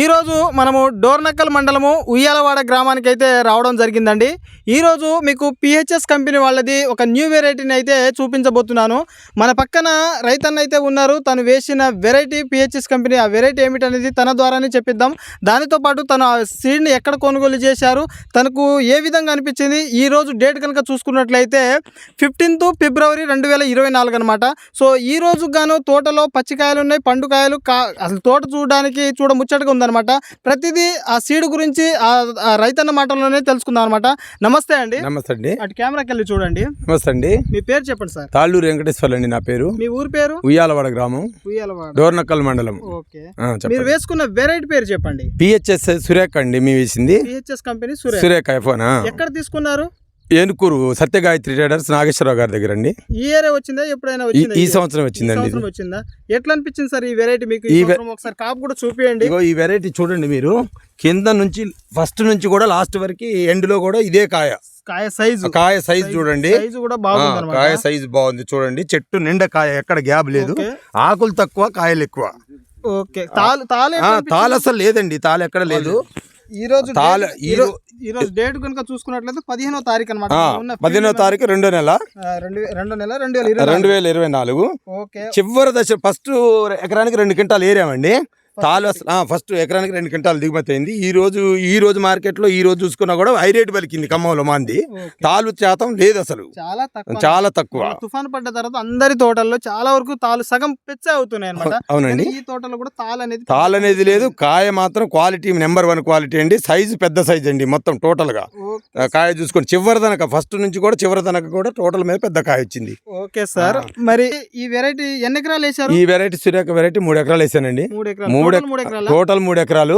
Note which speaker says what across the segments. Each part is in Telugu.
Speaker 1: ఈరోజు మనము డోర్నక్కల్ మండలము ఉయ్యాలవాడ గ్రామానికి అయితే రావడం జరిగిందండి. ఈరోజు మీకు పిహెచ్ఎస్ కంపెనీ వాళ్ళది ఒక న్యూ వెరైటీని అయితే చూపించబోతున్నాను. మన పక్కన రైతన్న అయితే ఉన్నారు. తను వేసిన వెరైటీ పిహెచ్ఎస్ కంపెనీ ఆ వెరైటీ ఏమిటనేది తన ద్వారానే చెప్పిద్దాం. దానితో పాటు తను ఆ సీడ్ని ఎక్కడ కొనుగోలు చేశారు తనకు ఏ విధంగా అనిపించింది ఈ రోజు డేట్ కనుక చూసుకున్నట్లయితే ఫిఫ్టీన్త్ ఫిబ్రవరి రెండు వేల ఇరవై నాలుగు అనమాట సో ఈ రోజు గాను తోటలో పచ్చికాయలు ఉన్నాయి పండుకాయలు కా అసలు తోట చూడడానికి చూడ ముచ్చటగా ఉందన్నమాట ప్రతిదీ ఆ సీడ్ గురించి ఆ రైతన్న మాటల్లోనే తెలుసుకుందాం అనమాట నమస్తే అండి.
Speaker 2: నమస్తే అండి.
Speaker 1: అటు కెమెరాకి వెళ్ళి చూడండి.
Speaker 2: నమస్తే అండి.
Speaker 1: మీ పేరు చెప్పండి సార్.
Speaker 2: తాళ్ళూరు వెంకటేశ్వర్లు అండి నా పేరు.
Speaker 1: మీ ఊరి పేరు?
Speaker 2: ఉయ్యాలవాడ గ్రామం.
Speaker 1: ఉయ్యాలవాడ.
Speaker 2: డోర్నక్కల్ మండలం.
Speaker 1: ఓకే. మీరు వేసుకున్న వెరైటీ పేరు చెప్పండి.
Speaker 2: పిహెచ్ఎస్ సురేఖ అండి మీ వేసింది.
Speaker 1: PHS company
Speaker 2: Surekha iPhone?
Speaker 1: ఎక్కడ తీసుకున్నారు?
Speaker 2: ఏనుకూరు సత్యగాయత్రి ట్రేడర్స్ నాగేశ్వరరావు గారి దగ్గర అండి
Speaker 1: ఈ ఏరియా వచ్చిందా? ఎప్పుడైనా
Speaker 2: ఈ-
Speaker 1: వచ్చిందా
Speaker 2: ఈ
Speaker 1: ఇది?
Speaker 2: సంవత్సరం వచ్చిందండి
Speaker 1: సంవత్సరం వచ్చిందా? ఎట్లా అనిపించింది సార్ ఈ వెరైటీ మీకు ఈ సంవత్సరం ఒకసారి కాపు కూడా చూపియండి.
Speaker 2: ఇగో ఈ వెరైటీ చూడండి మీరు. కింద నుంచి ఫస్ట్ నుంచి కూడా లాస్ట్ వరకు ఎండ్లో కూడా ఇదే కాయ.
Speaker 1: కాయ సైజు
Speaker 2: కాయ సైజ్ చూడండి.
Speaker 1: సైజు కూడా బాగుంది
Speaker 2: కాయ సైజ్ బాగుంది. చూడండి చెట్టు నిండా కాయ ఎక్కడ గ్యాప్ లేదు. ఆకులు తక్కువ కాయలు ఎక్కువ.
Speaker 1: ఓకే. తాలు తాలు?
Speaker 2: తాలు అసలు లేదండి. తాలు ఎక్కడ లేదు.
Speaker 1: ఈ రోజు
Speaker 2: ఈ
Speaker 1: రోజు డేట్ కనుక చూసుకున్నట్లయితే పదిహేనో తారీఖు అనమాట
Speaker 2: పదిహేనో తారీఖు రెండో నెల.
Speaker 1: రెండు నెల రెండు వేల ఇరవై
Speaker 2: రెండు వేల ఇరవై నాలుగు. చివరి దశ ఫస్ట్ ఎకరానికి రెండు క్వింటాలు ఏరామండి. తాలు అసలు ఫస్ట్ ఎకరానికి రెండు క్వింటాలు దిగుమతి అయింది. ఈ రోజు ఈ రోజు మార్కెట్లో ఈ రోజు చూసుకున్నా కూడా హై రేట్ పలికింది ఖమ్మంలో మాంది. తాలు శాతం లేదు అసలు.
Speaker 1: చాలా తక్కువ.
Speaker 2: చాలా తక్కువ.
Speaker 1: తుఫాన్ పడ్డ తర్వాత అందరి తోటల్లో చాలా వరకు తాలు సగం పెచ్చ అవుతున్నాయి అనమాట
Speaker 2: అవునండి.
Speaker 1: ఈ తోటలో కూడా తాలు అనేది
Speaker 2: తాలు అనేది లేదు. కాయ మాత్రం క్వాలిటీ నెంబర్ వన్ క్వాలిటీ అండి. సైజు పెద్ద సైజ్ అండి మొత్తం టోటల్గా కాయ చూసుకోండి చివరి దనక ఫస్ట్ నుంచి కూడా చివరి దనక కూడా టోటల్ మీద పెద్ద కాయ వచ్చింది.
Speaker 1: Okay sir. మరి ఈ వెరైటీ ఎన్ని ఎకరాలు వేశారు?
Speaker 2: ఈ వెరైటీ సూర్యక వెరైటీ మూడు ఎకరాలు వేసానండి.
Speaker 1: మూడు ఎకరాలు.
Speaker 2: మూడు
Speaker 1: టోటల్ మూడు ఎకరాల?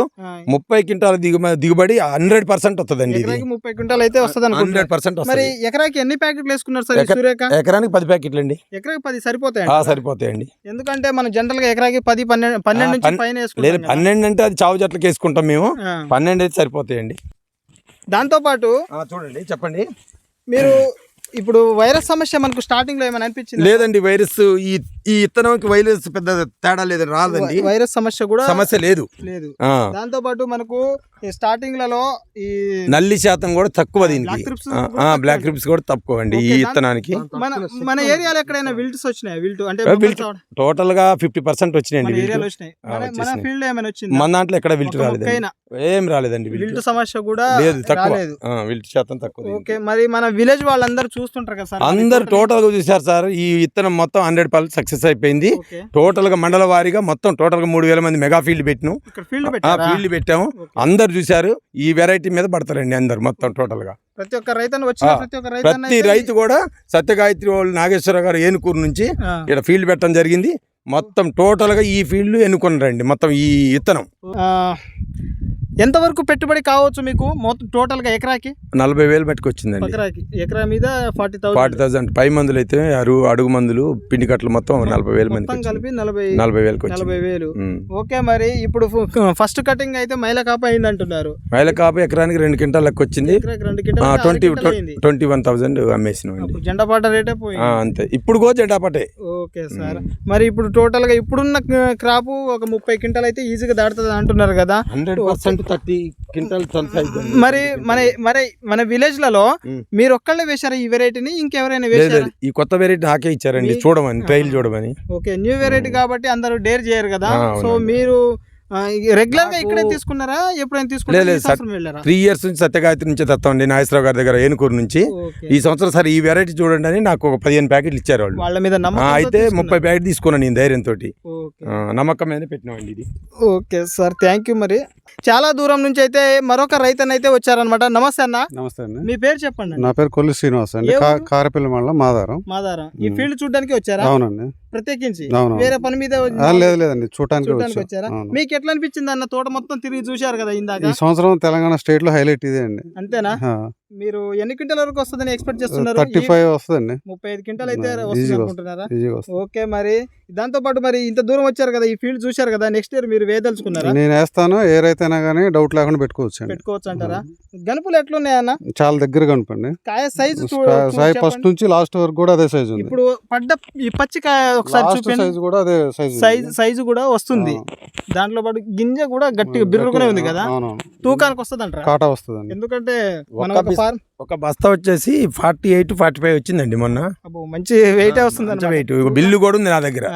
Speaker 2: ముప్పై క్వింటాల దిగుమ దిగుబడి హండ్రెడ్ పర్సెంట్ వస్తుందండి
Speaker 1: ముప్పై క్వింటాల్ అయితే వస్తుంది
Speaker 2: హండ్రెడ్ పర్సెంట్
Speaker 1: మరి ఎకరాకి ఎన్ని ప్యాకెట్లు వేసుకున్నారు సార్ సూర్యక
Speaker 2: ఎకరానికి పది ప్యాకెట్లు అండి
Speaker 1: ఎకరాకి పది సరిపోతాయండి. ఎందుకంటే మనం జనరల్గా ఎకరాకి పది పన్నెండు పన్నెండు
Speaker 2: పన్- లేదు. పన్నెండు అంటే అది చావు చెట్లకి వేసుకుంటాం మేము. పన్నెండు అయితే సరిపోతాయండి.
Speaker 1: దాంతో పాటు
Speaker 2: చూడండి చెప్పండి.
Speaker 1: మీరు ఇప్పుడు వైరస్ సమస్య మనకు స్టార్టింగ్లో ఏమైనా అనిపించింది?
Speaker 2: లేదండి వైరస్ ఈ ఈ ఇత్తనంకి వైరస్ పెద్ద తేడా లేదు రాదండి.
Speaker 1: వైరస్ సమస్య కూడా
Speaker 2: సమస్య లేదు.
Speaker 1: లేదు.
Speaker 2: ఆ.
Speaker 1: దాంతో పాటు మనకు ఈ స్టార్టింగ్లలో ఈ
Speaker 2: నల్లి శాతం కూడా తక్కువ దీనికి. బ్లాక్
Speaker 1: అండి.
Speaker 2: ట్రిప్స్ కూడా తక్కువ అండి ఈ ఇత్తనానికి.
Speaker 1: మన మన ఏరియాలో ఎక్కడైనా విల్ట్స్ వచ్చినాయి? విల్ట్ అంటే.
Speaker 2: టోటల్గా ఫిఫ్టీ పర్సెంట్ వచ్చినాయండి
Speaker 1: మన. ఫీల్డ్ ఏమైనా వచ్చింది?
Speaker 2: మన దాంట్లో ఎక్కడ విల్ట్
Speaker 1: మొక్కైనా.
Speaker 2: ఏం రాలేదండి విల్ట్
Speaker 1: సమస్య కూడా
Speaker 2: లేదు తక్కువ.
Speaker 1: రాలేదు.
Speaker 2: ఆ, విల్ట్ శాతం తక్కువ.
Speaker 1: ఓకే మరి మన విలేజ్ వాళ్ళందరూ చూస్తుంటారు కదా సార్.
Speaker 2: అందరు టోటల్గా చూసారు సార్. ఈ ఇత్తనం మొత్తం హండ్రెడ్ పర్సెంట్ సక్సెస్ అయిపోయింది. టోటల్గా మండల వారీగా మొత్తం టోటల్గా మూడు వేల మంది మెగా ఫీల్డ్ పెట్టినాం.
Speaker 1: ఫీల్డ్
Speaker 2: పెట్టాము. అందరు చూశారు. ఈ వెరైటీ మీద పడతారండి అందరు మొత్తం టోటల్గా.
Speaker 1: ప్రతి ఒక్క రైతు వచ్చిన ప్రతి ఒక్క రైతు
Speaker 2: ప్రతి రైతు కూడా సత్యగాయత్రి వాళ్ళు నాగేశ్వర గారు ఏనుకూరు నుంచి. ఇక్కడ ఫీల్డ్ పెట్టడం జరిగింది. మొత్తం టోటల్గా ఈ ఫీల్డ్ ఎన్నుకున్నారండి మొత్తం ఈ ఇత్తనం.
Speaker 1: ఆ, ఎంతవరకు పెట్టుబడి కావచ్చు మీకు? మొత్తం టోటల్గా ఎకరాకి?
Speaker 2: నలభై వేలు పట్టుకొచ్చిందండి.
Speaker 1: ఎకరాకి ఎకరా మీద ఫార్టీ
Speaker 2: ఫార్టీ థౌసండ్. పై మందులు అయితే అరుగు అడుగు మందులు పిండి కట్టలు మొత్తం నలభై వేల వచ్చింది.
Speaker 1: కలిపి నలభై
Speaker 2: నలభై వేలకు
Speaker 1: నలభై వేలు. ఓకే మరి ఇప్పుడు ఫస్ట్ కటింగ్ అయితే మైల కాప అయింది అంటున్నారు
Speaker 2: మైల కాపు ఎకరానికి రెండు క్వింటాల్ లెక్క వచ్చింది. ట్వంటీ ట్వంటీ వన్ థౌసండ్ అమ్మేసినాం అండి.
Speaker 1: అప్పుడు జెండా పాట రేటే పోయింది.
Speaker 2: అంతే. ఇప్పుడు గో జెండాపటే.
Speaker 1: Okay sir. మరి ఇప్పుడు టోటల్గా ఇప్పుడున్న క్రాప్ ఒక ముప్పై క్వింటాల్ అయితే ఈజీగా దాడుతుంది అంటున్నారు కదా.
Speaker 2: హండ్రెడ్ పర్సెంట్ థర్టీ క్వింటాల్
Speaker 1: మరి మన మరి మన విలేజ్లలో
Speaker 2: ఉమ్.
Speaker 1: మీరు ఒక్కళ్ళే వేశారా ఈ వెరైటీని ఇంకెవరైనా వేశారా.
Speaker 2: ఈ కొత్త వెరైటీ నాకే ఇచ్చారండి. చూడమని ట్రైల్ చూడమని.
Speaker 1: ఓకే న్యూ వెరైటీ కాబట్టి అందరూ డేర్ చేయరు కదా? సో. మీరు
Speaker 2: రెగ్యులర్గా
Speaker 1: ఇక్కడే తీసుకున్నారా? ఎప్పుడైనా తీసుకున్నారా?
Speaker 2: త్రీ ఇయర్స్ నుంచి సత్యగాయత్రి నుంచి తెస్తామండి నాగేశ్వరరావు గారి దగ్గర ఏనుకూరు నుంచి. ఈ సంవత్సరం సరే ఈ వెరైటీ చూడండి అని నాకు ఒక పదిహేను ప్యాకెట్లు ఇచ్చారు వాళ్ళు.
Speaker 1: వాళ్ళ మీద
Speaker 2: అయితే ముప్పై ప్యాకెట్ తీసుకున్నాను నేను ధైర్యంతో
Speaker 1: ఓకే.
Speaker 2: నమ్మకం మీద పెట్టినామండి ఇది.
Speaker 1: Okay sir. థ్యాంక్ యూ మరి. చాలా దూరం నుంచి అయితే మరొక రైతన్ అయితే వచ్చారనమాట నమస్తే అన్న.
Speaker 3: నమస్తే అండి.
Speaker 1: మీ పేరు చెప్పండి
Speaker 3: నా పేరు కొల్లి శ్రీనివాస్ అండి? కారపల్లి మండలం మాదారం.
Speaker 1: మాదారం. ఈ. ఫీల్డ్ చూడడానికి వచ్చారా?
Speaker 3: అవునండి.
Speaker 1: ప్రత్యేకించి. వేరే పని మీద
Speaker 3: లేదు లేదండి. చూడటానికి
Speaker 1: వచ్చారా. మీకు ఎట్లా అనిపించింది అన్న తోట మొత్తం తిరిగి చూశారు కదా ఇందాక?
Speaker 3: ఈ సంవత్సరం తెలంగాణ స్టేట్లో హైలైట్ ఇదే అండి.
Speaker 1: అంతేనా? మీరు ఎన్ని క్వింటల్ వరకు వస్తుందని ఎక్స్పెక్ట్ చేస్తున్నారు?
Speaker 3: థర్టీ ఫైవ్ వస్తుందండి.
Speaker 1: ముప్పై ఐదు క్వింటల్ అయితే వస్తుంది. అనుకుంటున్నారా
Speaker 3: వస్తుంది.
Speaker 1: ఓకే మరి దాంతో పాటు మరి ఇంత దూరం వచ్చారు కదా ఈ ఫీల్డ్ చూశారు కదా నెక్స్ట్ ఇయర్ మీరు వేదలుచుకున్నారా
Speaker 3: నేను వేస్తాను ఏ రైతైనా కానీ డౌట్ లేకుండా పెట్టుకోవచ్చు
Speaker 1: పెట్టుకోవచ్చు అంటారా? గనుపులు ఎట్లున్నాయన్న
Speaker 3: చాలా దగ్గర కనుపండి
Speaker 1: కాయ సైజు
Speaker 3: సాయి ఫస్ట్ నుంచి లాస్ట్ వరకు కూడా అదే సైజ్ ఉంది.
Speaker 1: ఇప్పుడు పడ్డ ఈ పచ్చి కాయ ఒకసారి చూపించండి
Speaker 3: సైజ్ కూడా అదే సైజ్
Speaker 1: సైజ్ సైజు కూడా వస్తుంది. దాంట్లో పాటు గింజ కూడా గట్టిగా బిర్రుకునే ఉంది కదా. తూకానికి వస్తుంది అంటారా
Speaker 3: కాటా వస్తుందండి.
Speaker 1: ఎందుకంటే మనం
Speaker 2: ఒక్క
Speaker 1: ఒక
Speaker 2: బస్తా వచ్చేసి ఫార్టీ ఎయిట్ ఫార్టీ ఫైవ్ వచ్చిందండి మొన్న.
Speaker 1: మంచి వెయిట్ వస్తుంది.
Speaker 2: ఇగో బిల్లు కూడా ఉంది నా దగ్గర.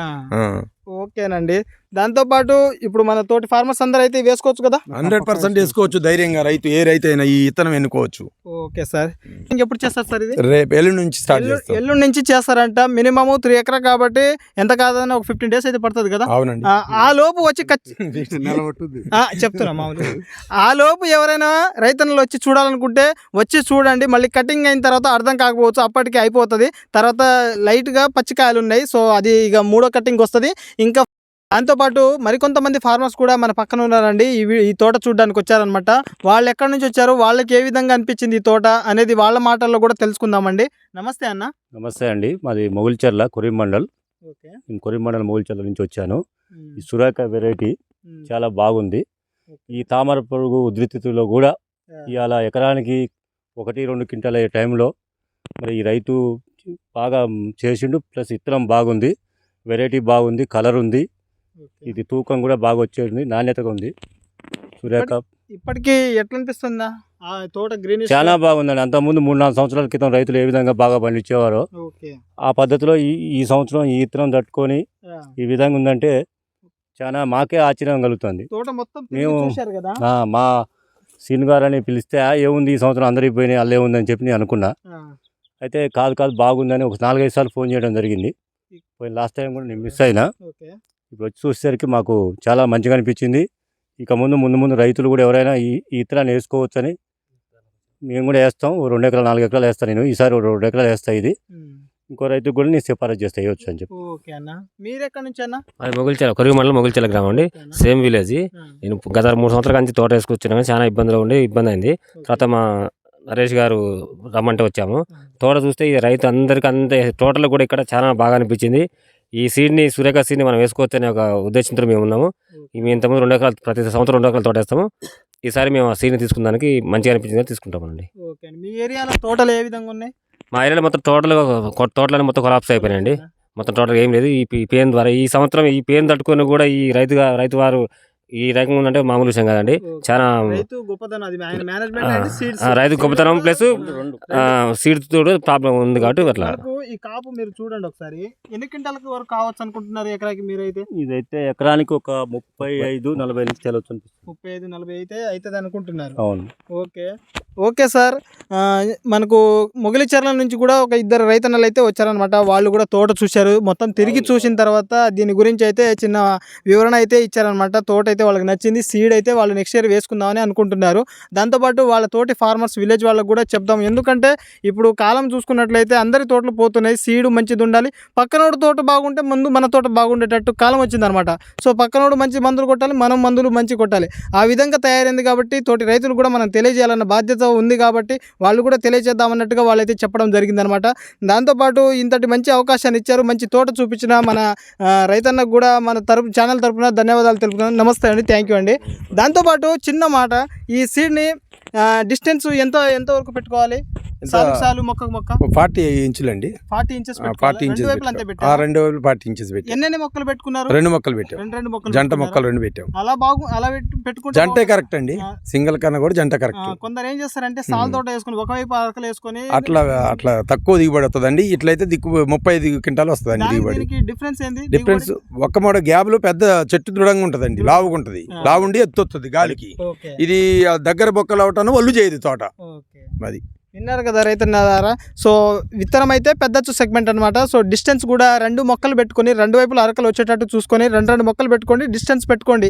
Speaker 1: ఓకేనండి. దాంతో పాటు ఇప్పుడు మన తోటి ఫార్మర్స్ అందరూ అయితే వేసుకోవచ్చు కదా?
Speaker 2: హండ్రెడ్ పర్సెంట్ వేసుకోవచ్చు ధైర్యంగా రైతు ఏ రైతు అయినా ఈ ఇతనం ఎన్నుకోవచ్చు.
Speaker 1: Okay sir. ఇంకెప్పుడు చేస్తారు సార్ ఇది?
Speaker 2: రేపు ఎల్లుండి నుంచి స్టార్ట్
Speaker 1: ఎల్లు-
Speaker 2: చేస్తాం.
Speaker 1: ఎల్లుండి నుంచి చేస్తారంట. మినిమమ్ త్రీ ఎకరా కాబట్టి ఎంత కాదన్నా ఒక ఫిఫ్టీన్ డేస్ అయితే పడుతుంది కదా?
Speaker 2: అవునండి.
Speaker 1: ఆ, లోపు వచ్చి చెప్తున్నా మామూలు ఆ లోపు ఎవరైనా రైతన్నలు వచ్చి చూడాలనుకుంటే వచ్చి చూడండి. మళ్ళీ కటింగ్ అయిన తర్వాత అర్థం కాకపోవచ్చు. అప్పటికి అయిపోతుంది. తర్వాత లైట్గా పచ్చికాయలు ఉన్నాయి సో అది ఇక మూడో కటింగ్ వస్తుంది. ఇంకా దాంతోపాటు మరికొంతమంది ఫార్మర్స్ కూడా మన పక్కన ఉన్నారండి. ఈ వీ- ఈ తోట చూడడానికి వచ్చారనమాట వాళ్ళు ఎక్కడి నుంచి వచ్చారు? వాళ్ళకి ఏ విధంగా అనిపించింది ఈ తోట అనేది వాళ్ళ మాటల్లో కూడా తెలుసుకుందామండి. నమస్తే అన్న.
Speaker 4: నమస్తే అండి. మాది మొగుల్చర్ల కొరిం మండల్.
Speaker 1: ఓకే.
Speaker 4: నేను కొరిం మండల్ మొగుల్చర్ల నుంచి వచ్చాను. ఈ సురేఖ వెరైటీ చాలా బాగుంది. ఈ తామర పురుగు ఉధృతిలో కూడా ఇవాళ ఎకరానికి ఒకటి రెండు క్వింటాల అయ్యే టైంలో మరి ఈ రైతు బాగా చేసిండు. ప్లస్ ఇత్తనం బాగుంది. వెరైటీ బాగుంది. కలర్ ఉంది. ఇది తూకం కూడా బాగా వచ్చేది నాణ్యతగా ఉంది. సురేఖ
Speaker 1: ఇప్పటికి ఎట్లా అనిపిస్తుందా ఆ తోట గ్రీన్
Speaker 4: చాలా బాగుందండి. అంతకుముందు మూడు నాలుగు సంవత్సరాల క్రితం రైతులు ఏ విధంగా బాగా పండించేవారో ఆ పద్ధతిలో ఈ ఈ సంవత్సరం ఈ ఇత్తనం తట్టుకొని. ఈ విధంగా ఉందంటే చాలా మాకే ఆశ్చర్యం కలుగుతుంది.
Speaker 1: తోట మొత్తం తిరిగి
Speaker 4: మేము- మా సీన్ గారని పిలిస్తే "ఆ, ఏముంది ఈ సంవత్సరం అందరికి పోయినాయి అల్లే ఉందని చెప్పి నేను అనుకున్నా. అయితే కాదు కాదు బాగుందని ఒక నాలుగైదు సార్లు ఫోన్ చేయడం జరిగింది. పోయిన లాస్ట్ టైం కూడా నేను మిస్ అయినా. ఇప్పుడు వచ్చి చూసేసరికి మాకు చాలా మంచిగా అనిపించింది. ఇక ముందు ముందు ముందు రైతులు కూడా ఎవరైనా ఈ ఈ ఇత్తనాన్ని వేసుకోవచ్చని మేము కూడా వేస్తాం. ఓ రెండు ఎకరాలు నాలుగు ఎకరాలు వేస్తాను నేను. ఈసారి రెండు ఎకరాలు వేస్తా ఇది. ఇంకో రైతుకు కూడా నేను సిఫారసు చేస్తా వేయొచ్చు అని చెప్పి.
Speaker 1: ఓకే అన్న. మీరు ఎక్కడి నుంచి అన్న?
Speaker 5: అది మొగిల్చెల కొరుగు మండలం మొగిల్చెల గ్రామం అండి. Same village. నేను గత మూడు సంవత్సరాల నుంచి తోట వేసుకొచ్చాను కానీ చాలా ఇబ్బందులు ఉండి ఇబ్బంది అయింది. తర్వాత మా నరేష్ గారు రమ్మంటే వచ్చాము. తోట చూస్తే ఈ రైతు అందరికి అంత తోటలో కూడా ఇక్కడ చాలా బాగా అనిపించింది. ఈ సీడ్ని సూర్యకాయ సీడ్ని మనం వేసుకోవచ్చు అనే ఒక ఉద్దేశంతో మేము ఉన్నాము. మేము ఇంతకుముందు రెండు ఎకరాలు ప్రతి సంవత్సరం రెండు ఎకరాలు తోట వేస్తాము ఈసారి మేము ఆ సీడ్ని తీసుకున్నానికి మంచిగా అనిపించింది తీసుకుంటామండి.
Speaker 1: ఓకే మీ ఏరియాలో తోటలు ఏ విధంగా ఉన్నాయి?
Speaker 5: మా ఏరియాలో మొత్తం తోటలు కొ- తోటలని మొత్తం కొలాప్స్ అయిపోయినాయండి. మొత్తం టోటల్ ఏం లేదు. ఈ పి- ఈ పెయిన్ ద్వారా ఈ సంవత్సరం ఈ పెయిన్ తట్టుకొని కూడా ఈ రైతుగా రైతు వారు ఈ రకంగా ఉందంటే మామూలు విషయం కాదండి. చాలా
Speaker 1: రైతు గొప్పతనం సీడ్స్
Speaker 5: ప్లస్ సీడ్ తోడు ప్రాబ్లం ఉంది కాబట్టి అట్లా.
Speaker 1: ఈ కాపు మీరు చూడండి ఒకసారి. ఎన్ని క్వింటాలకు వరకు కావచ్చు అనుకుంటున్నారు ఎకరాకి మీరైతే?
Speaker 4: ఇదైతే ఎకరానికి ఒక ముప్పై ఐదు నలభై నుంచి తెలవచ్చు
Speaker 1: ముప్పై ఐదు నలభై అయితే అవుతుంది అనుకుంటున్నారు.
Speaker 4: అవును.
Speaker 1: ఓకే. Okay sir. మనకు మొగిలిచర్ల నుంచి కూడా ఒక ఇద్దరు రైతన్నలు అయితే వచ్చారనమాట వాళ్ళు కూడా తోట చూశారు. మొత్తం తిరిగి చూసిన తర్వాత దీని గురించి అయితే చిన్న వివరణ అయితే ఇచ్చారనమాట తోట అయితే వాళ్ళకి నచ్చింది. సీడ్ అయితే వాళ్ళు నెక్స్ట్ ఇయర్ వేసుకుందామని అనుకుంటున్నారు. దాంతోపాటు వాళ్ళ తోటి ఫార్మర్స్ విలేజ్ వాళ్ళకు కూడా చెప్దాం. ఎందుకంటే ఇప్పుడు కాలం చూసుకున్నట్లయితే అందరి తోటలు పోతున్నాయి సీడు మంచిది ఉండాలి. పక్కనోడు తోట బాగుంటే ముందు మన తోట బాగుండేటట్టు కాలం వచ్చిందనమాట. సో పక్కనోడు మంచి మందులు కొట్టాలి మనం మందులు మంచి కొట్టాలి. ఆ విధంగా తయారైంది కాబట్టి తోటి రైతులు కూడా మనం తెలియజేయాలన్న బాధ్యత ఉంది కాబట్టి వాళ్ళు కూడా తెలియజేద్దామన్నట్టుగా వాళ్ళైతే చెప్పడం జరిగిందనమాట. దాంతోపాటు ఇంతటి మంచి అవకాశాన్ని ఇచ్చారు మంచి తోట చూపించిన మన రైతన్నకు కూడా మన తరపు ఛానల్ తరపున ధన్యవాదాలు తెలుపుతున్నాను. నమస్తే అండి థ్యాంక్ యూ అండి. దాంతోపాటు చిన్న మాట ఈ సీడ్ని డిస్టెన్స్ ఎంత ఎంతవరకు పెట్టుకోవాలి? సాలు మొక్కకు మొక్క
Speaker 2: ఫార్టీ ఇంచులు అండి
Speaker 1: ఫార్టీ ఇంచెస్
Speaker 2: ఫార్టీ ఇంచెస్. ఆ,
Speaker 1: పెట్టారు?
Speaker 2: రెండు వైపులు ఫార్టీ ఇంచెస్ పెట్టాం.
Speaker 1: ఎన్నెన్ని మొక్కలు పెట్టుకున్నారు?
Speaker 2: రెండు మొక్కలు పెట్టాం.
Speaker 1: రెండు రెండు మొక్కలు
Speaker 2: జంట? మొక్కలు రెండు పెట్టాం.
Speaker 1: అలా బాగు అలా పెట్టుకుంటే
Speaker 2: జంటే. కరెక్ట్ అండి. సింగిల్ కన్నా కూడా జంట కరెక్ట్
Speaker 1: కొందరు ఏం చేస్తారంటే సాల్ తోట వేసుకుని ఒకవైపు అరకలు వేసుకొని
Speaker 2: అట్లా అట్లా తక్కువ దిగుబడి వస్తుందండి. ఇట్లయితే దిక్కు ముప్పై ఐదు క్వింటాలు వస్తుందండి
Speaker 1: దానికి
Speaker 2: దిగుబడి.
Speaker 1: డిఫరెన్స్ ఏంది?
Speaker 2: డిఫరెన్స్ ఒక్క మూడ గ్యాప్లో పెద్ద చెట్టు దృఢంగా ఉంటదండి. లావుగా ఉంటది. లావుండి ఎత్తు వస్తుంది గాలికి ఇది దగ్గర బొక్కలు అవటాను ఒళ్ళు చేయదు తోట. అది.
Speaker 1: విన్నారు కదా రైతున్నారా సో విత్తనం అయితే పెద్దచ్చు సెగ్మెంట్ అనమాట సో డిస్టెన్స్ కూడా రెండు మొక్కలు పెట్టుకొని రెండు వైపులు అరకలు వచ్చేటట్టు చూసుకొని రెండు రెండు మొక్కలు పెట్టుకోండి డిస్టెన్స్ పెట్టుకోండి.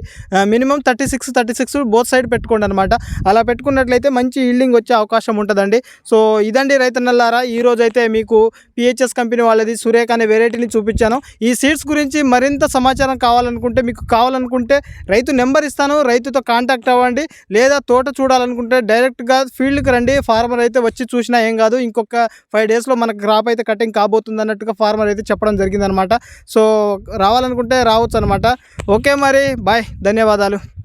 Speaker 1: Minimum thirty six thirty six both side పెట్టుకోండి అనమాట అలా పెట్టుకున్నట్లయితే మంచి ఈల్డింగ్ వచ్చే అవకాశం ఉంటుందండి. సో ఇదండి రైతన్నలారా ఈ అయితే మీకు పిహెచ్ఎస్ కంపెనీ వాళ్ళది సురేఖ అనే వెరైటీని చూపించాను. ఈ సీడ్స్ గురించి మరింత సమాచారం కావాలనుకుంటే మీకు కావాలనుకుంటే రైతు నెంబర్ ఇస్తాను. రైతుతో కాంటాక్ట్ అవ్వండి. లేదా తోట చూడాలనుకుంటే డైరెక్ట్గా ఫీల్డ్కి రండి. ఫార్మర్ అయితే వచ్చి వచ్చి చూసినా ఏం కాదు. ఇంకొక ఫైవ్ డేస్లో మనకు క్రాప్ అయితే కటింగ్ కాబోతుంది అన్నట్టుగా ఫార్మర్ అయితే చెప్పడం జరిగిందనమాట సో రావాలనుకుంటే రావచ్చు అనమాట ఓకే మరి. బాయ్ ధన్యవాదాలు.